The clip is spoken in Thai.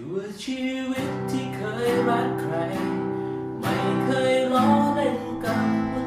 ชั่วชีวิตที่เคยรักใคร ไม่เคยล้อเล่นกับ